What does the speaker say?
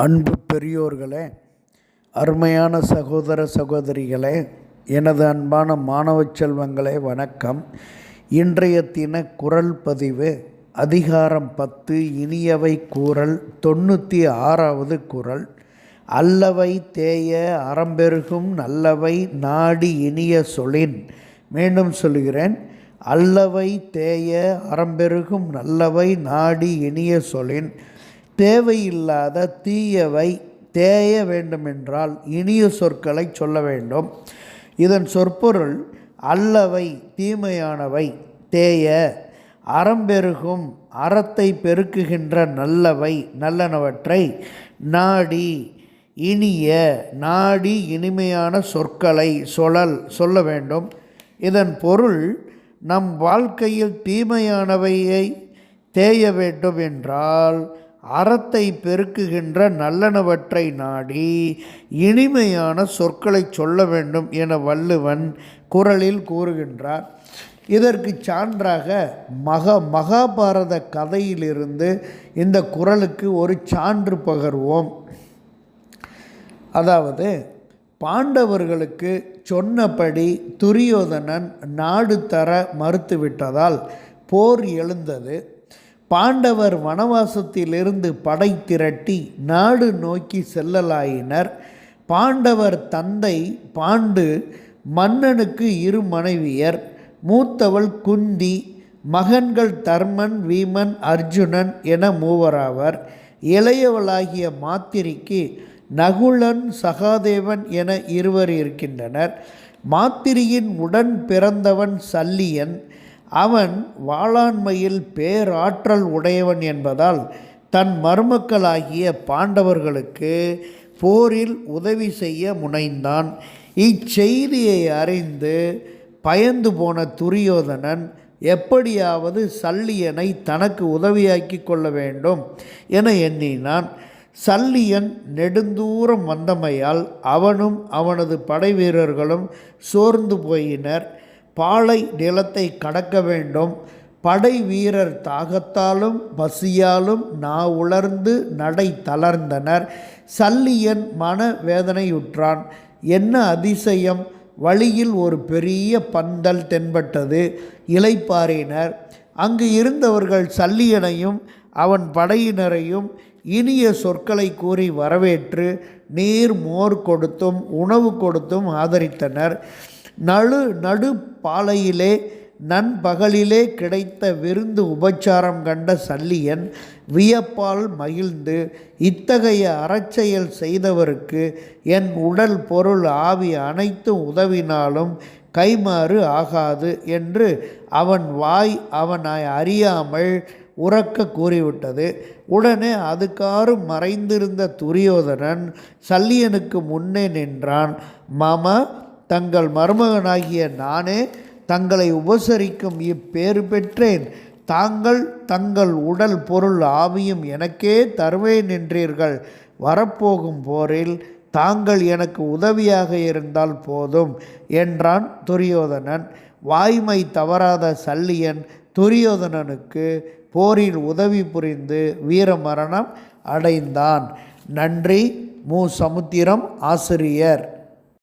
அன்பு பெரியோர்களே அருமையான சகோதர சகோதரிகளே எனது அன்பான மாணவ செல்வங்களே வணக்கம். இன்றைய தின குரல் பதிவு அதிகாரம் பத்து இனியவை கூறல் தொண்ணூற்றி ஆறாவது குரல். அல்லவை தேய அறம்பெருகும் நல்லவை நாடி இனிய சொலின் மீண்டும் சொல்கிறேன் அல்லவை தேய அறம்பெருகும் நல்லவை நாடி இனிய சொலின் தேவையில்லாத தீயவை தேய வேண்டுமென்றால் இனிய சொற்களை சொல்ல வேண்டும். இதன் சொற்பொருள் அல்லவை தீமையானவை தேய அறம்பெருகும் அறத்தை பெருக்குகின்ற நல்லவை நல்லனவற்றை நாடி இனிய நாடி இனிமையான சொற்களை சொல்லல் சொல்ல வேண்டும். இதன் பொருள் நம் வாழ்க்கையில் தீமையானவையை தேய வேண்டும் என்றால் அறத்தை பெருக்குகின்ற நல்லனவற்றை நாடி இனிமையான சொற்களை சொல்ல வேண்டும் என வள்ளுவன் குரலில் கூறுகின்றார். இதற்கு சான்றாக மக மகாபாரத கதையிலிருந்து இந்த குரலுக்கு ஒரு சான்று பகர்வோம். அதாவது பாண்டவர்களுக்கு சொன்னபடி துரியோதனன் நாடு தர மறுத்துவிட்டதால் போர் எழுந்தது. பாண்டவர் வனவாசத்திலிருந்து படை திரட்டி நாடு நோக்கி செல்லலாயினர். பாண்டவர் தந்தை பாண்டு மன்னனுக்கு இரு மனைவியர் மூத்தவள் குந்தி மகன்கள் தர்மன் வீமன் அர்ஜுனன் என மூவராவர். இளையவளாகிய மாத்திரிக்கு நகுலன் சகாதேவன் என இருவர் இருக்கின்றனர். மாத்திரியின் உடன் பிறந்தவன் சல்லியன் அவன் வாளாண்மையில் பேராற்றல் உடையவன் என்பதால் தன் மருமக்களாகிய பாண்டவர்களுக்கு போரில் உதவி செய்ய முனைந்தான். இச்செய்தியை அறிந்து பயந்து போன துரியோதனன் எப்படியாவது சல்லியனை தனக்கு உதவியாக்கி கொள்ள வேண்டும் என எண்ணினான். சல்லியன் நெடுந்தூரம் வந்தமையால் அவனும் அவனது படை வீரர்களும் சோர்ந்து போயினர். பாலை நிலத்தை கடக்க வேண்டும். படை வீரர் தாகத்தாலும் பசியாலும் நா உலர்ந்து நடை தளர்ந்தனர். சல்லியன் மன வேதனையுற்றான் என்ன அதிசயம்? வழியில் ஒரு பெரிய பந்தல் தென்பட்டது. இலைப்பாரினர் அங்கு இருந்தவர்கள் சல்லியனையும் அவன் படையினரையும் இனிய சொற்களை கூறி வரவேற்று நீர் மோர் கொடுத்தும் உணவு கொடுத்தும் ஆதரித்தனர். நடு நடு பாலையிலே நண்பகலிலே கிடைத்த விருந்து உபச்சாரம் கண்ட சல்லியன் வியப்பால் மகிழ்ந்து இத்தகைய அறச்செயல் செய்தவருக்கு என் உடல் பொருள் ஆவி அனைத்தும் உதவினாலும் கைமாறு ஆகாது என்று அவன் வாய் அவனை அறியாமல் உறக்க கூறிவிட்டது. உடனே அதுக்காறு மறைந்திருந்த துரியோதனன் சல்லியனுக்கு முன்னே நின்றான். மாமா தங்கள் மருமகனாகிய நானே தங்களை உபசரிக்கும் இப்பேறு பெற்றேன். தாங்கள் தங்கள் உடல் பொருள் ஆவியும் எனக்கே தருவேன் என்றீர்கள். வரப்போகும் போரில் தாங்கள் எனக்கு உதவியாக இருந்தால் போதும் என்றான் துரியோதனன். வாய்மை தவறாத சல்லியன் துரியோதனனுக்கு போரில் உதவி புரிந்து வீரமரணம் அடைந்தான். நன்றி மு சமுத்திரம் ஆசிரியர்.